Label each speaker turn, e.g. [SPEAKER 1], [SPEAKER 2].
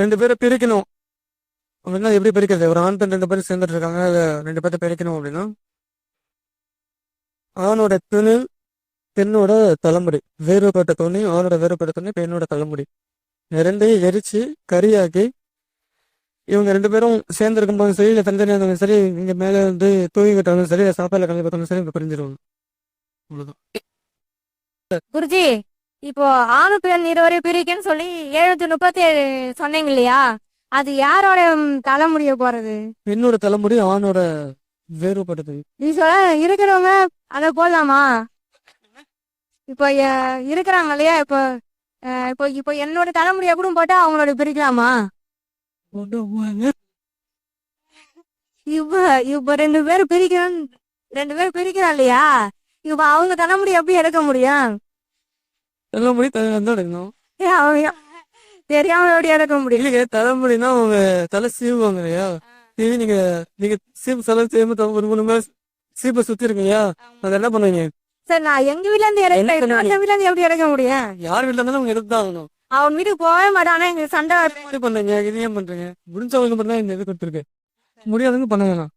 [SPEAKER 1] ரெண்டு பேரை பிரிக்கணும். அப்படின்னா எப்படி பிரிக்கிறது? ஒரு ஆண் பெண் ரெண்டு பேரும் சேர்ந்துட்டு இருக்காங்க அதை ரெண்டு பேர்த்த பிரிக்கணும் அப்படின்னா? ஆணோட துணி பெண்ணோட தலைமுடி. வேறுபட்ட துணி ஆணோட வேறுபட்ட துணி பெண்ணோட தலைமுடி. இது ரெண்டையும் எரிச்சு கறியாக்கி இவங்க ரெண்டு பேரும் சேர்ந்து இருக்கும்போது சரி இல்லை தனித்தனியாக இருந்தாலும் சரி இங்க மேல வந்து தூங்கிக்கிட்டாலும் சரி சாப்பாடுல கலந்து பார்த்தாலும் சரி இங்க பிரிஞ்சிருவாங்க. அவ்வளவுதான்.
[SPEAKER 2] குருஜி! இப்போ ஆணு பெண் இருவரை பிரிக்கன்னு சொல்லி எழுநூத்தி முப்பத்தி ஏழு சொன்னீங்க இல்லையா? அது யாரோட தலைமுடிய போறது
[SPEAKER 1] பெண்ணோட தலைமுடி ஆணோட வேறுபட்டது
[SPEAKER 2] நீ சொல்ல இருக்கிறவங்க அத போடலாமா? இப்போ இருக்கிறாங்க இல்லையா? இப்போ இப்போ இப்போ என்னோட தலைமுடிய கூட போட்டா அவங்களோட பிரிக்கலாமா? இப்ப இப்ப ரெண்டு பேரும் பிரிக்கணும் ரெண்டு பேரும் பிரிக்கிறான் இல்லையா? இப்ப அவங்க தலைமுடி எப்படி எடுக்க முடியும்?
[SPEAKER 1] தலைமுடி தலை தான் எடுக்கணும்
[SPEAKER 2] ஏன் அவங்க தெரியாம எப்படி எடுக்க முடியும்?
[SPEAKER 1] இல்லைங்க தலைமுடினா அவங்க தலை சீவுவாங்க இல்லையா? சீவி நீங்க நீங்க சீப்பு சீவு தலை ஒரு மூணு மேல சீப்பை சுத்தி இருக்கீங்க அதை என்ன பண்ணுவீங்க?
[SPEAKER 2] சரி நான் எங்க வீட்ல இருந்து
[SPEAKER 1] பண்ணுவீங்க?
[SPEAKER 2] எங்க வீட்ல இருந்து எப்படி எடுக்க முடியும்?
[SPEAKER 1] யார் வீட்டுல இருந்தாலும் அவங்க எடுத்து தான் ஆகணும்.
[SPEAKER 2] அவன் வீட்டுக்கு போகவே மாட்டானே எங்க சண்டை
[SPEAKER 1] இது பண்றீங்க இது ஏன் பண்றீங்க? முடிஞ்சவங்க மட்டும் தான் இந்த இது கொடுத்துருக்கு. முடியாதவங்க பண்ண வேணாம்.